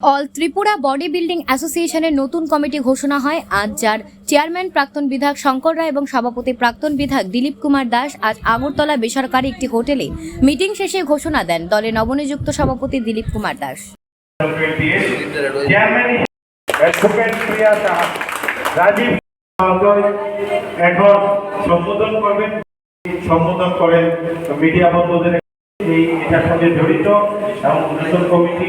All Tripura body building অ্যাসোসিয়েশনের নতুন committee ঘোষণা হয়। আজ যার চেয়ারম্যান প্রাক্তন বিধায়ক শঙ্কর রায় এবং সভাপতি প্রাক্তন বিধায়ক দিলীপ কুমার দাস আজ আগরতলা বেসরকারি একটি হোটেলে মিটিং শেষে ঘোষণা দেন দলে নবনিযুক্ত সভাপতি দিলীপ কুমার দাস। সম্বোধন করেন মিডিয়া বন্ধুদের। এই এটার সঙ্গে জড়িত এবং কমিটি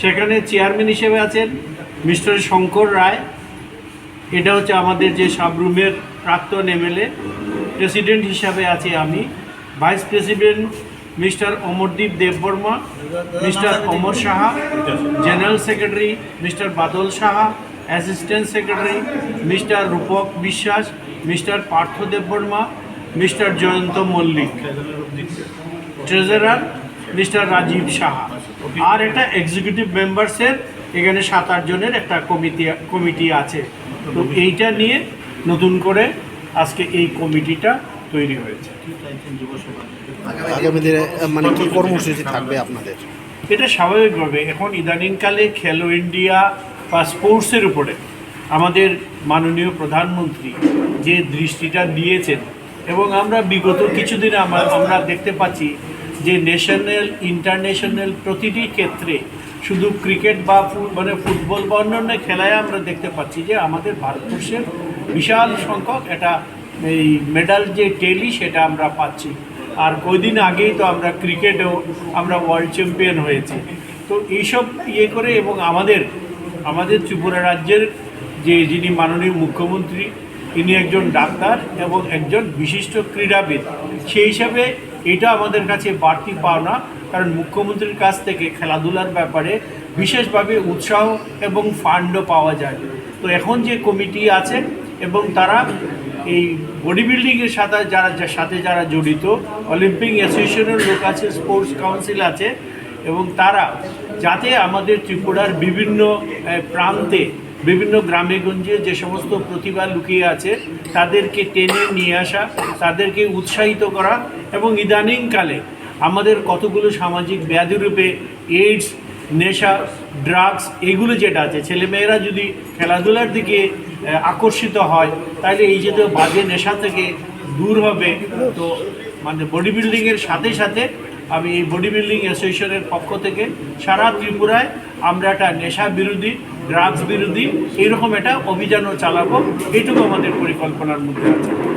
সেখানে চেয়ারম্যান হিসেবে আছেন মিস্টার শঙ্কর রায়। এটা হচ্ছে আমাদের যে সাবরুমের প্রাক্তন এমএলএ, প্রেসিডেন্ট হিসাবে আছি আমি। Vice president mister Amardeep Debbarma, mister Amar Saha, general secretary mister Badal Saha, assistant secretary mister Rupak Biswas, mister Partha Debbarma, mister Jayanta Mallick. Treasurer mister Rajib Saha. আর এটা executive মেম্বার্সের এখানে সাত আট জনের একটা committee committee আছে। তো এইটা নিয়ে নতুন করে আজকে এই কমিটিটা তৈরি হয়েছে। আগামী দিনে মানে কি কর্মসূচি থাকবে আপনাদের? এটা স্বাভাবিকভাবে এখন ইদানিংকালে খেলো ইন্ডিয়া বা স্পোর্টসের উপরে আমাদের মাননীয় প্রধানমন্ত্রী যে দৃষ্টিটা দিয়েছেন এবং আমরা বিগত কিছুদিন আমরা আমরা দেখতে পাচ্ছি যে ন্যাশনাল ইন্টারন্যাশনাল প্রতিটি ক্ষেত্রে শুধু ক্রিকেট বা মানে ফুটবল বা অন্যান্য খেলায় আমরা দেখতে পাচ্ছি যে আমাদের ভারতবর্ষের বিশাল সংখ্যক এটা এই মেডাল যে টেলি সেটা আমরা পাচ্ছি। আর কয়দিন আগেই তো আমরা ক্রিকেটেও আমরা ওয়ার্ল্ড চ্যাম্পিয়ন হয়েছি। তো এইসব ইয়ে করে এবং আমাদের আমাদের ত্রিপুরা রাজ্যের যে যিনি মাননীয় মুখ্যমন্ত্রী তিনি একজন ডাক্তার এবং একজন বিশিষ্ট ক্রীড়াবিদ, সেই হিসাবে এটা আমাদের কাছে বাড়তি পাওনা, কারণ মুখ্যমন্ত্রীর কাছ থেকে খেলাধুলার ব্যাপারে বিশেষভাবে উৎসাহ এবং ফান্ডও পাওয়া যায়। তো এখন যে কমিটি আছে এবং তারা এই বডি বিল্ডিংয়ের সাথে যারা সাথে যারা জড়িত, অলিম্পিক অ্যাসোসিয়েশনের লোক আছে, স্পোর্টস কাউন্সিল আছে, এবং তারা যাতে আমাদের ত্রিপুরার বিভিন্ন প্রান্তে, বিভিন্ন গ্রামে গঞ্জে যে সমস্ত প্রতিভা লুকিয়ে আছে তাদেরকে টেনে নিয়ে আসা, তাদেরকে উৎসাহিত করা এবং ইদানিংকালে আমাদের কতগুলো সামাজিক ব্যাধিরূপে এইডস নেশা ড্রাগস এগুলো যেটা আছে, ছেলেমেয়েরা যদি খেলাধুলার দিকে আকর্ষিত হয়, তাহলে এই যে বাজে নেশা থেকে দূর হবে, তো মানে বডি বিল্ডিংয়ের সাথে সাথে আমি এই বডি বিল্ডিং অ্যাসোসিয়েশনের পক্ষ থেকে সারা ত্রিপুরায় আমরা একটা নেশা বিরোধী ড্রাগস বিরোধী এরকম একটা অভিযানও চালাবো। এটুকু আমাদের পরিকল্পনার মধ্যে আছে।